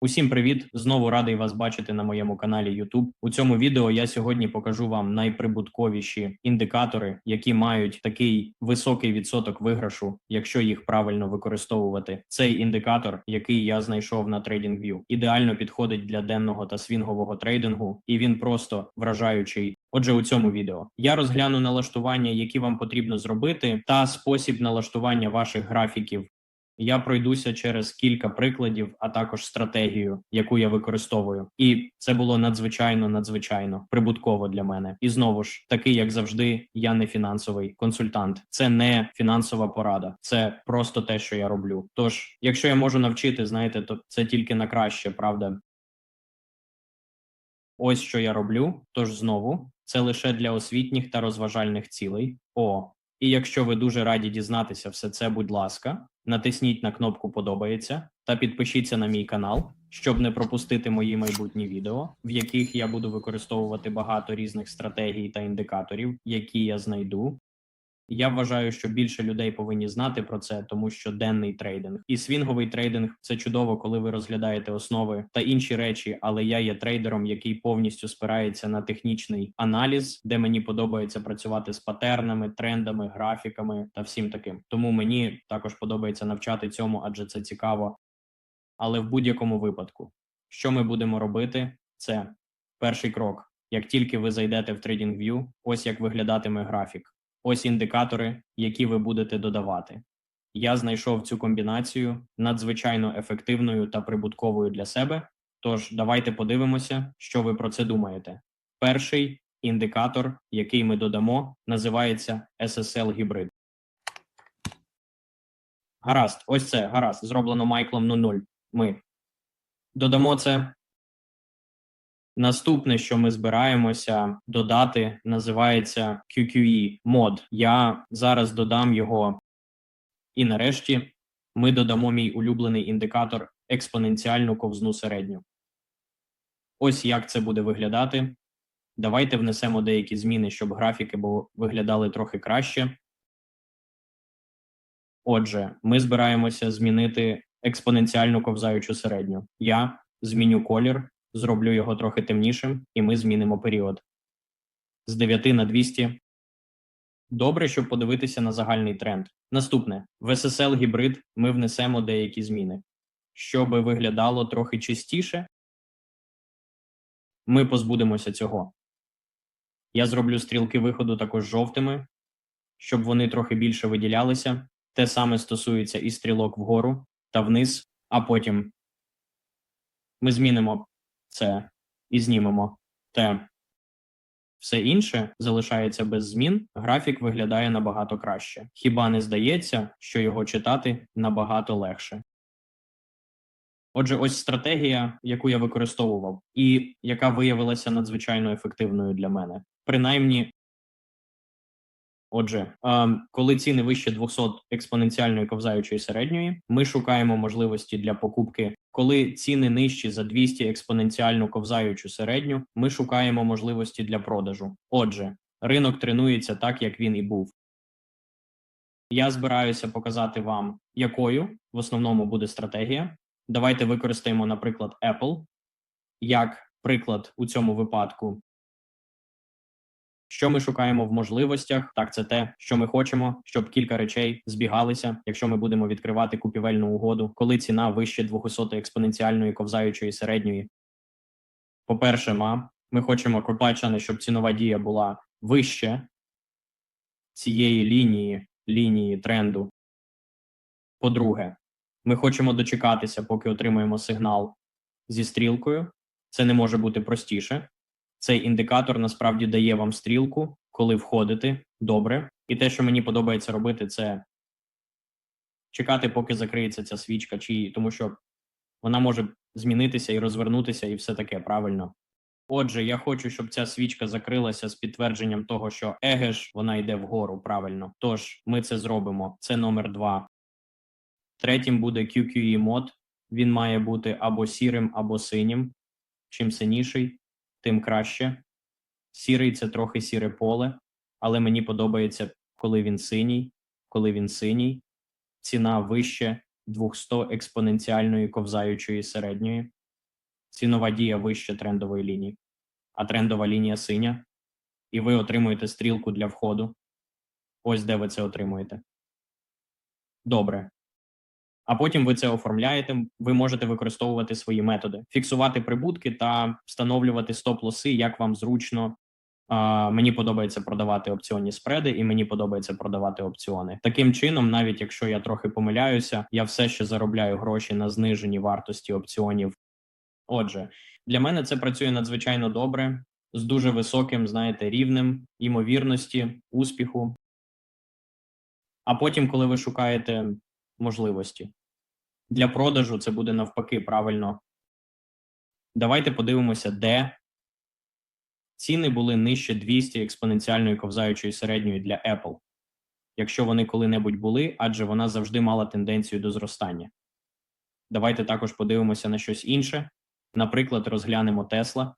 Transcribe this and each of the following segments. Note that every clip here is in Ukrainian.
Усім привіт! Знову радий вас бачити на моєму каналі YouTube. У цьому відео я сьогодні покажу вам найприбутковіші індикатори, які мають такий високий відсоток виграшу, якщо їх правильно використовувати. Цей індикатор, який я знайшов на TradingView, ідеально підходить для денного та свінгового трейдингу, і він просто вражаючий. Отже, у цьому відео я розгляну налаштування, які вам потрібно зробити, та спосіб налаштування ваших графіків я пройдуся через кілька прикладів, а також стратегію, яку я використовую, і це було надзвичайно надзвичайно прибутково для мене. І знову ж таки, як завжди, я не фінансовий консультант, це не фінансова порада, це просто те, що я роблю. Тож, якщо я можу навчити, знаєте, то це тільки на краще, правда. Ось що я роблю. Тож знову це лише для освітніх та розважальних цілей. О, і якщо ви дуже раді дізнатися все це, будь ласка, натисніть на кнопку Подобається та підпишіться на мій канал, щоб не пропустити мої майбутні відео, в яких я буду використовувати багато різних стратегій та індикаторів, які я знайду. Я вважаю, що більше людей повинні знати про це, тому що денний трейдинг і свінговий трейдинг це чудово, коли ви розглядаєте основи та інші речі. Але я є трейдером, який повністю спирається на технічний аналіз, де мені подобається працювати з патернами, трендами, графіками та всім таким. Тому мені також подобається навчати цьому, адже це цікаво. Але в будь-якому випадку, що ми будемо робити, це перший крок. Як тільки ви зайдете в TradingView, ось як виглядатиме графік. Ось індикатори, які ви будете додавати. Я знайшов цю комбінацію надзвичайно ефективною та прибутковою для себе. Тож давайте подивимося, що ви про це думаєте. Перший індикатор, який ми додамо, називається SSL гібрид. Гаразд, ось це гаразд. Зроблено Майклом 00. Ми додамо це Наступне, що ми збираємося додати, називається QQE мод. Я зараз додам його, і нарешті ми додамо мій улюблений індикатор експоненціальну ковзну середню. Ось як це буде виглядати. Давайте внесемо деякі зміни, щоб графіки виглядали трохи краще. Отже, ми збираємося змінити експоненціальну ковзаючу середню. Я зміню колір зроблю його трохи темнішим, і ми змінимо період з 9 на 200. Добре, щоб подивитися на загальний тренд. Наступне в SSL гібрид ми внесемо деякі зміни. Щоб виглядало трохи чистіше, ми позбудемося цього. Я зроблю стрілки виходу також жовтими, щоб вони трохи більше виділялися. Те саме стосується і стрілок вгору та вниз, а потім ми змінимо це і знімемо те. Все інше залишається без змін, графік виглядає набагато краще. Хіба не здається, що його читати набагато легше? Отже, ось стратегія, яку я використовував, і яка виявилася надзвичайно ефективною для мене. Принаймні, Отже, коли ціни вище 200 експоненціальної ковзаючої середньої, ми шукаємо можливості для покупки. Коли ціни нижчі за 200 експоненціальну ковзаючу середню, ми шукаємо можливості для продажу. Отже, ринок тренується так, як він і був. Я збираюся показати вам, якою в основному буде стратегія. Давайте використаємо, наприклад, Apple як приклад у цьому випадку. Що ми шукаємо в можливостях? Так, це те, що ми хочемо, щоб кілька речей збігалися, якщо ми будемо відкривати купівельну угоду, коли ціна вище 200 експоненціальної ковзаючої середньої. По-перше, ма, ми хочемо Копачане, щоб цінова дія була вище цієї лінії лінії тренду. По-друге, ми хочемо дочекатися, поки отримаємо сигнал зі стрілкою. Це не може бути простіше. Цей індикатор насправді дає вам стрілку, коли входити добре. І те, що мені подобається робити, це чекати, поки закриється ця свічка, чи тому що вона може змінитися і розвернутися, і все таке правильно. Отже, я хочу, щоб ця свічка закрилася з підтвердженням того, що егеш вона йде вгору правильно. Тож ми це зробимо. Це номер два. Третім буде QQE мод. Він має бути або сірим, або синім. Чим синіший, тим краще. Сірий це трохи сіре поле, але мені подобається, коли він синій, коли він синій, ціна вище 200 експоненціальної ковзаючої середньої. цінова дія вище трендової лінії, а трендова лінія синя, і ви отримуєте стрілку для входу. Ось де ви це отримуєте. Добре. А потім ви це оформляєте. Ви можете використовувати свої методи, фіксувати прибутки та встановлювати стоп-лоси, як вам зручно. А, мені подобається продавати опціонні спреди, і мені подобається продавати опціони. Таким чином, навіть якщо я трохи помиляюся, я все ще заробляю гроші на зниженні вартості опціонів. Отже, для мене це працює надзвичайно добре, з дуже високим, знаєте, рівнем ймовірності, успіху. А потім, коли ви шукаєте можливості для продажу, це буде навпаки правильно. Давайте подивимося, де ціни були нижче 200 експоненціальної ковзаючої середньої для Apple, якщо вони коли-небудь були, адже вона завжди мала тенденцію до зростання. Давайте також подивимося на щось інше. Наприклад, розглянемо Tesla.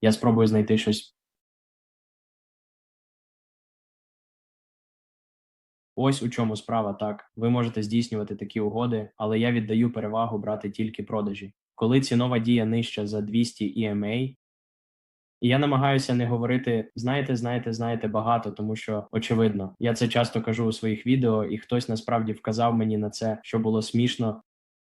Я спробую знайти щось. Ось у чому справа так. Ви можете здійснювати такі угоди, але я віддаю перевагу брати тільки продажі. Коли цінова дія нижча за 200 EMA, і я намагаюся не говорити знаєте, знаєте, знаєте багато, тому що очевидно, я це часто кажу у своїх відео, і хтось насправді вказав мені на це, що було смішно.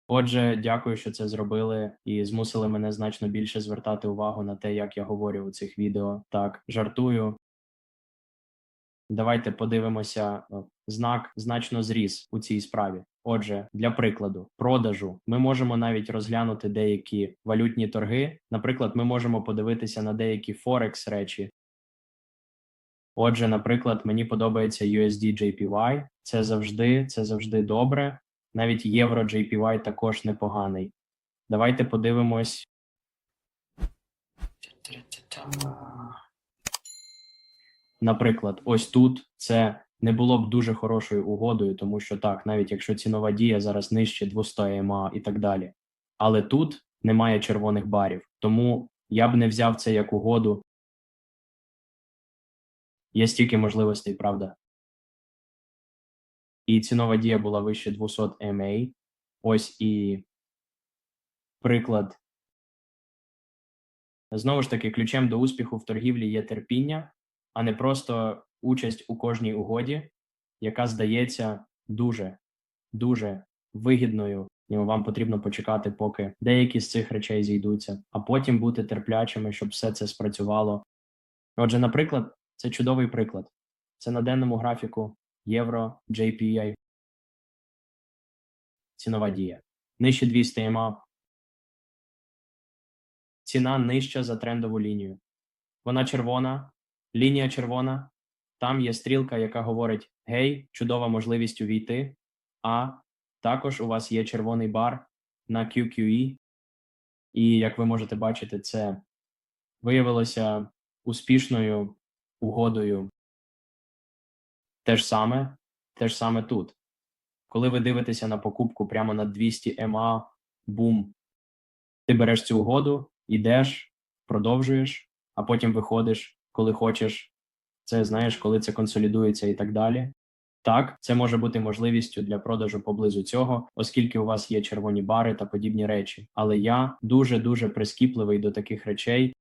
Отже, дякую, що це зробили, і змусили мене значно більше звертати увагу на те, як я говорю у цих відео. Так, жартую. Давайте подивимося. Знак значно зріс у цій справі. Отже, для прикладу, продажу ми можемо навіть розглянути деякі валютні торги. Наприклад, ми можемо подивитися на деякі Форекс речі. Отже, наприклад, мені подобається USD JPY. Це завжди, це завжди добре. Навіть євро JPY також непоганий. Давайте подивимось. Наприклад, ось тут це не було б дуже хорошою угодою, тому що так, навіть якщо цінова дія зараз нижче 200 ЕМА і так далі. Але тут немає червоних барів, тому я б не взяв це як угоду. Є стільки можливостей, правда. І цінова дія була вище 200 EMA. Ось і приклад. Знову ж таки, ключем до успіху в торгівлі є терпіння, а не просто участь у кожній угоді, яка здається дуже, дуже вигідною. Вам потрібно почекати, поки деякі з цих речей зійдуться, а потім бути терплячими, щоб все це спрацювало. Отже, наприклад, це чудовий приклад. Це на денному графіку євро, JPA, цінова дія. Нижче 200 МА. Ціна нижча за трендову лінію. Вона червона, лінія червона. Там є стрілка, яка говорить: Гей, чудова можливість увійти. А також у вас є червоний бар на QQE. І як ви можете бачити, це виявилося успішною угодою. Те ж саме, те ж саме тут. Коли ви дивитеся на покупку прямо на 200 МА, бум, ти береш цю угоду, йдеш, продовжуєш, а потім виходиш, коли хочеш. Це знаєш, коли це консолідується і так далі. Так, це може бути можливістю для продажу поблизу цього, оскільки у вас є червоні бари та подібні речі. Але я дуже дуже прискіпливий до таких речей.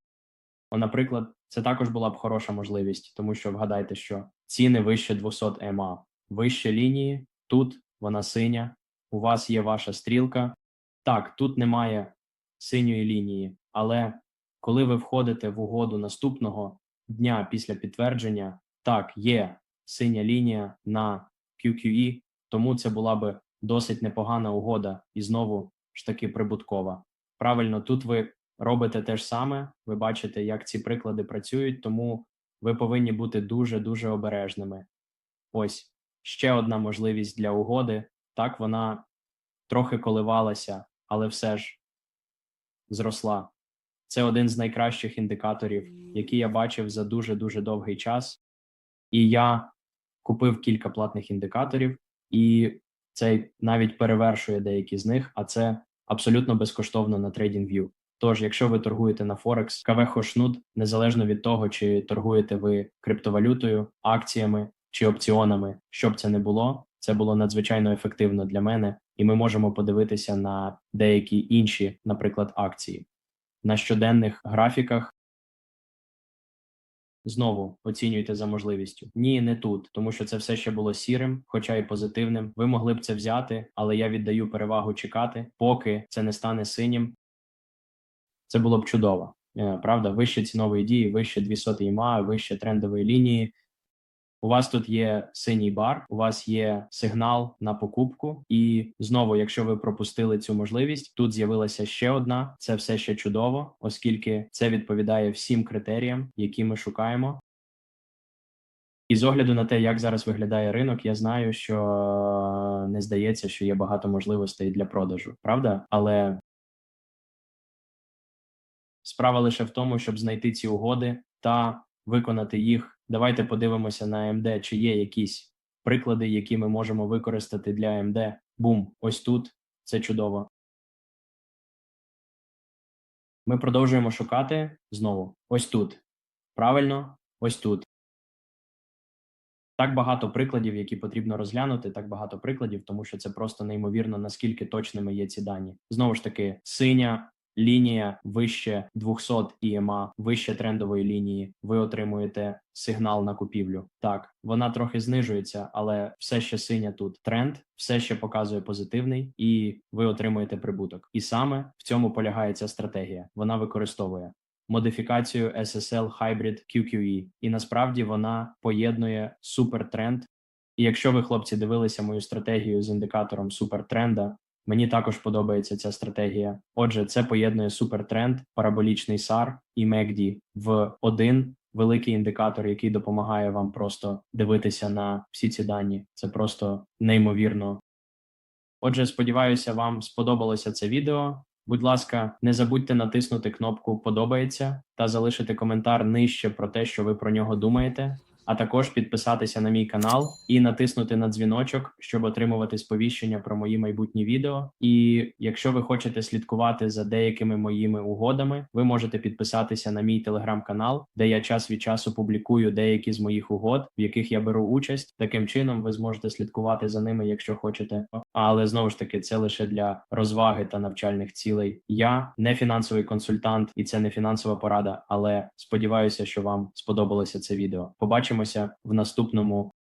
Наприклад, це також була б хороша можливість, тому що вгадайте, що ціни вище 200 МА, вище лінії, тут вона синя, у вас є ваша стрілка. Так, тут немає синьої лінії, але коли ви входите в угоду наступного дня після підтвердження, так, є синя лінія на QQE, тому це була би досить непогана угода і знову ж таки прибуткова. Правильно, тут ви робите те ж саме, ви бачите, як ці приклади працюють, тому ви повинні бути дуже дуже обережними. Ось ще одна можливість для угоди. Так, вона трохи коливалася, але все ж зросла. Це один з найкращих індикаторів, які я бачив за дуже дуже довгий час. І я купив кілька платних індикаторів, і цей навіть перевершує деякі з них, а це абсолютно безкоштовно на TradingView. Тож, якщо ви торгуєте на Форекс, КВ Хошнуд, незалежно від того, чи торгуєте ви криптовалютою, акціями чи опціонами, що б це не було, це було надзвичайно ефективно для мене, і ми можемо подивитися на деякі інші, наприклад, акції на щоденних графіках. Знову оцінюйте за можливістю. Ні, не тут, тому що це все ще було сірим, хоча й позитивним. Ви могли б це взяти, але я віддаю перевагу чекати, поки це не стане синім. Це було б чудово. Е, Правда, вище цінової дії, вище 200 ІМА, вище трендової лінії. У вас тут є синій бар, у вас є сигнал на покупку, і знову, якщо ви пропустили цю можливість, тут з'явилася ще одна. Це все ще чудово, оскільки це відповідає всім критеріям, які ми шукаємо. І з огляду на те, як зараз виглядає ринок, я знаю, що не здається, що є багато можливостей для продажу, правда? Але справа лише в тому, щоб знайти ці угоди та виконати їх. Давайте подивимося на AMD, чи є якісь приклади, які ми можемо використати для AMD. Бум, ось тут це чудово. Ми продовжуємо шукати знову. Ось тут. Правильно, ось тут. Так багато прикладів, які потрібно розглянути, так багато прикладів, тому що це просто неймовірно, наскільки точними є ці дані. Знову ж таки, синя лінія вище 200 EMA, вище трендової лінії. Ви отримуєте сигнал на купівлю. Так, вона трохи знижується, але все ще синя тут тренд, все ще показує позитивний, і ви отримуєте прибуток. І саме в цьому полягає ця стратегія. Вона використовує модифікацію SSL Hybrid QQE, і насправді вона поєднує супертренд. І якщо ви, хлопці, дивилися мою стратегію з індикатором супертренда, мені також подобається ця стратегія. Отже, це поєднує супертренд, параболічний SAR і MACD в один великий індикатор, який допомагає вам просто дивитися на всі ці дані. Це просто неймовірно. Отже, сподіваюся, вам сподобалося це відео. Будь ласка, не забудьте натиснути кнопку Подобається та залишити коментар нижче про те, що ви про нього думаєте, а також підписатися на мій канал і натиснути на дзвіночок, щоб отримувати сповіщення про мої майбутні відео. І якщо ви хочете слідкувати за деякими моїми угодами, ви можете підписатися на мій телеграм-канал, де я час від часу публікую деякі з моїх угод, в яких я беру участь. Таким чином, ви зможете слідкувати за ними, якщо хочете. Але знову ж таки, це лише для розваги та навчальних цілей. Я не фінансовий консультант, і це не фінансова порада. Але сподіваюся, що вам сподобалося це відео. Побачимося в наступному